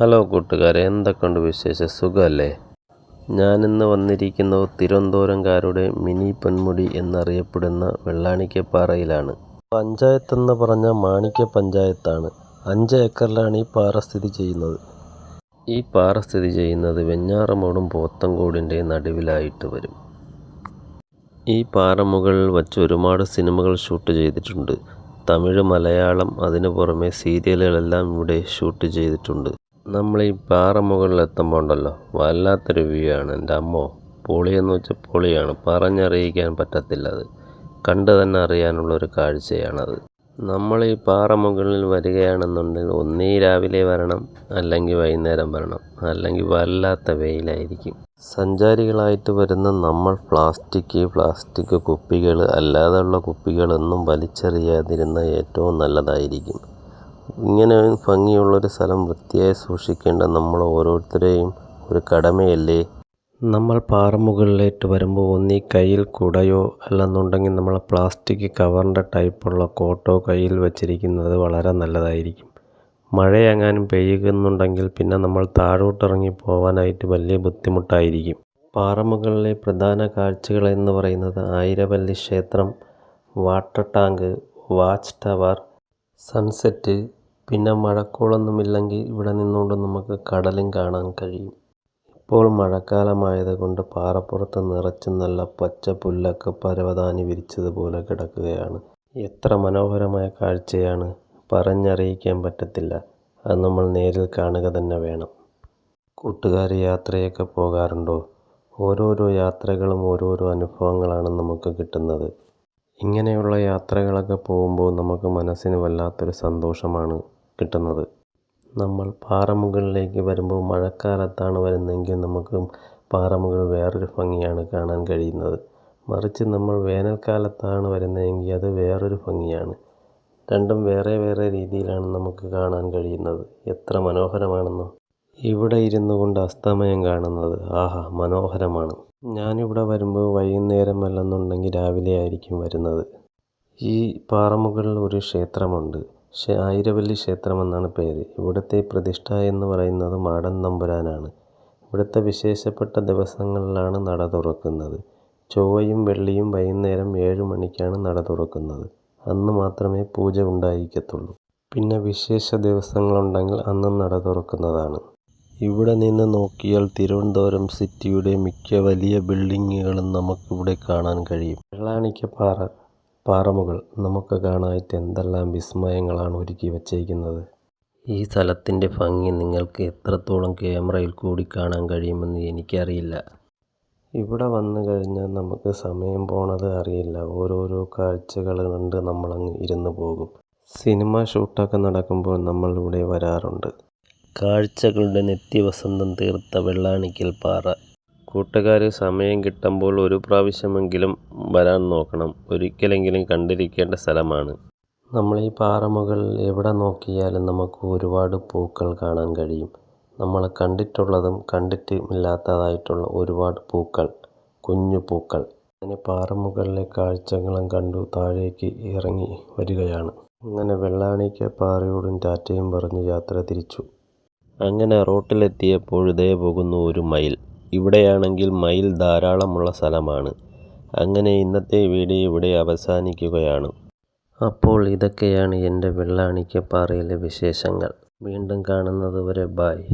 Hello കൂട്ടുകാരെ എന്തൊക്കെയുണ്ട് വിശേഷം? സുഖമല്ലേ? ഞാനിന്ന് വന്നിരിക്കുന്നത് തിരുവനന്തപുരംകാരുടെ മിനി പൊന്മുടി എന്നറിയപ്പെടുന്ന വെള്ളാണിക്കപ്പാറയിലാണ്. പഞ്ചായത്ത് എന്ന് പറഞ്ഞ മാണിക്യ പഞ്ചായത്താണ് അഞ്ച് ഏക്കറിലാണ് ഈ പാറ സ്ഥിതി ചെയ്യുന്നത്. ഈ പാറ സ്ഥിതി ചെയ്യുന്നത് വെഞ്ഞാറമോടും പോത്തങ്കോടിന്റെ നടുവിലായിട്ട് വരും. ഈ പാറമുകളിൽ വച്ച് ഒരുപാട് സിനിമകൾ ഷൂട്ട് ചെയ്തിട്ടുണ്ട്. തമിഴ് മലയാളം അതിനു പുറമെ സീരിയലുകളെല്ലാം ഇവിടെ ഷൂട്ട് ചെയ്തിട്ടുണ്ട്. നമ്മൾ ഈ പാറ മുകളിൽ എത്തുമ്പോൾ ഉണ്ടല്ലോ വല്ലാത്തൊരു വ്യൂ ആണ് എന്റെ അമ്മോ പൊളിയെന്ന് വെച്ചാൽ പൊളിയാണ്. പറഞ്ഞറിയിക്കാൻ പറ്റത്തില്ല അത് കണ്ടു തന്നെ അറിയാനുള്ളൊരു കാഴ്ചയാണത്. നമ്മൾ ഈ പാറ മുകളിൽ വരികയാണെന്നുണ്ടെങ്കിൽ ഒന്നേ രാവിലെ വരണം അല്ലെങ്കിൽ വൈകുന്നേരം വരണം അല്ലെങ്കിൽ വല്ലാത്ത വെയിലായിരിക്കും. സഞ്ചാരികളായിട്ട് വരുന്ന നമ്മൾ പ്ലാസ്റ്റിക് പ്ലാസ്റ്റിക് കുപ്പികൾ അല്ലാതെയുള്ള കുപ്പികളൊന്നും വലിച്ചെറിയാതിരുന്ന ഏറ്റവും നല്ലതായിരിക്കും. ഇങ്ങനെ ഭംഗിയുള്ളൊരു സ്ഥലം വൃത്തിയായി സൂക്ഷിക്കേണ്ട നമ്മൾ ഓരോരുത്തരെയും ഒരു കടമയല്ലേ? നമ്മൾ പാറമുകളിലേക്ക് വരുമ്പോൾ ഒന്നീ കയ്യിൽ കുടയോ അല്ലെന്നുണ്ടെങ്കിൽ നമ്മൾ പ്ലാസ്റ്റിക് കവറിന്റെ ടൈപ്പുള്ള കോട്ടോ കയ്യിൽ വെച്ചിരിക്കുന്നത് വളരെ നല്ലതായിരിക്കും. മഴയെങ്ങാനും പെയ്യുന്നുണ്ടെങ്കിൽ പിന്നെ നമ്മൾ താഴോട്ടിറങ്ങി പോകാനായിട്ട് വലിയ ബുദ്ധിമുട്ടായിരിക്കും. പാറമുകളിലെ പ്രധാന കാഴ്ചകൾ എന്ന് പറയുന്നത് ആയിരവല്ലി ക്ഷേത്രം water tank watch tower sunset പിന്നെ മഴക്കോളൊന്നുമില്ലെങ്കിൽ ഇവിടെ നിന്നുകൊണ്ട് നമുക്ക് കടലും കാണാൻ കഴിയും. ഇപ്പോൾ മഴക്കാലമായത് കൊണ്ട് പാറപ്പുറത്ത് നിറച്ചും നല്ല പച്ച പുല്ലൊക്കെ പരവതാനി വിരിച്ചതുപോലെ കിടക്കുകയാണ്. എത്ര മനോഹരമായ കാഴ്ചയാണ് പറഞ്ഞറിയിക്കാൻ പറ്റത്തില്ല. അത് നമ്മൾ നേരിൽ കാണുക തന്നെ വേണം. കൂട്ടുകാർ യാത്രയൊക്കെ പോകാറുണ്ടോ? ഓരോരോ യാത്രകളും ഓരോരോ അനുഭവങ്ങളാണ് നമുക്ക് കിട്ടുന്നത്. ഇങ്ങനെയുള്ള യാത്രകളൊക്കെ പോകുമ്പോൾ നമുക്ക് മനസ്സിന് വല്ലാത്തൊരു സന്തോഷമാണ്. കിട്ടുന്നത്. നമ്മൾ പാറമുകളിലേക്ക് വരുമ്പോൾ മഴക്കാലത്താണ് വരുന്നതെങ്കിൽ നമുക്ക് പാറമുകൾ വേറൊരു ഭംഗിയാണ് കാണാൻ കഴിയുന്നത്. മറിച്ച് നമ്മൾ വേനൽക്കാലത്താണ് വരുന്നതെങ്കിൽ അത് വേറൊരു ഭംഗിയാണ്. രണ്ടും വേറെ വേറെ രീതിയിലാണ് നമുക്ക് കാണാൻ കഴിയുന്നത്. എത്ര മനോഹരമാണെന്നോ. ഇവിടെ ഇരുന്നു കൊണ്ട് അസ്തമയം കാണുന്നത്. ആഹാ മനോഹരമാണ്. ഞാനിവിടെ വരുമ്പോൾ വൈകുന്നേരം അല്ലെന്നുണ്ടെങ്കിൽ രാവിലെ ആയിരിക്കും വരുന്നത്. ഈ പാറമുകളിൽ ഒരു ക്ഷേത്രമുണ്ട്. ആയിരവല്ലി ക്ഷേത്രമെന്നാണ് പേര്. ഇവിടുത്തെ പ്രതിഷ്ഠ എന്ന് പറയുന്നത് മാടൻ നമ്പുരാനാണ്. ഇവിടുത്തെ വിശേഷപ്പെട്ട ദിവസങ്ങളിലാണ് നട തുറക്കുന്നത്. ചൊവ്വയും വെള്ളിയും വൈകുന്നേരം ഏഴ് മണിക്കാണ് നട തുറക്കുന്നത്. അന്ന് മാത്രമേ പൂജ ഉണ്ടായിരിക്കത്തുള്ളൂ. പിന്നെ വിശേഷ ദിവസങ്ങളുണ്ടെങ്കിൽ അന്നും നട തുറക്കുന്നതാണ്. ഇവിടെ നിന്ന് നോക്കിയാൽ തിരുവനന്തപുരം സിറ്റിയുടെ മിക്ക വലിയ ബിൽഡിങ്ങുകളും നമുക്കിവിടെ കാണാൻ കഴിയും. വെള്ളാണിക്കപ്പാറ. പാറമുകൾ നമുക്ക് കാണാനായിട്ട് എന്തെല്ലാം വിസ്മയങ്ങളാണ് ഒരുക്കി വച്ചേക്കുന്നത് ഈ സ്ഥലത്തിന്റെ ഭംഗി നിങ്ങൾക്ക് എത്രത്തോളം ക്യാമറയിൽ കൂടി കാണാൻ കഴിയുമെന്ന് എനിക്കറിയില്ല. ഇവിടെ വന്നു കഴിഞ്ഞാൽ നമുക്ക് സമയം പോണത് അറിയില്ല. ഓരോരോ കാഴ്ചകൾ കണ്ട് നമ്മളങ്ങ് ഇരുന്ന് പോകും. സിനിമ ഷൂട്ടൊക്കെ നടക്കുമ്പോൾ നമ്മളിവിടെ വരാറുണ്ട്. കാഴ്ചകളുടെ നിത്യവസന്തം തീർത്ത വെള്ളാണിക്കൽ പാറ. കൂട്ടുകാർ സമയം കിട്ടുമ്പോൾ ഒരു പ്രാവശ്യമെങ്കിലും വരാൻ നോക്കണം. ഒരിക്കലെങ്കിലും കണ്ടിരിക്കേണ്ട സ്ഥലമാണ്. നമ്മൾ ഈ പാറമുകളിൽ എവിടെ നോക്കിയാലും നമുക്ക് ഒരുപാട് പൂക്കൾ കാണാൻ കഴിയും. നമ്മൾ കണ്ടിട്ടുള്ളതും കണ്ടിട്ടുമില്ലാത്തതായിട്ടുള്ള ഒരുപാട് പൂക്കൾ കുഞ്ഞു പൂക്കൾ. അങ്ങനെ പാറമുകളിലെ കാഴ്ചകളും കണ്ടു താഴേക്ക് ഇറങ്ങി വരികയാണ്. അങ്ങനെ വെള്ളാണിക്ക പാറയോടും ടാറ്റയും പറഞ്ഞ് യാത്ര തിരിച്ചു. അങ്ങനെ റോട്ടിലെത്തിയപ്പോൾ ഇതേ പോകുന്നു ഒരു മയിൽ ഇവിടെയാണെങ്കിൽ മയിൽ ധാരാളമുള്ള സ്ഥലമാണ്. അങ്ങനെ ഇന്നത്തെ വീഡിയോ ഇവിടെ അവസാനിക്കുകയാണ്. അപ്പോൾ ഇതൊക്കെയാണ് എന്റെ വെള്ളാണിക്കപ്പാറയിലെ വിശേഷങ്ങൾ. വീണ്ടും കാണുന്നത് വരെ ബായ്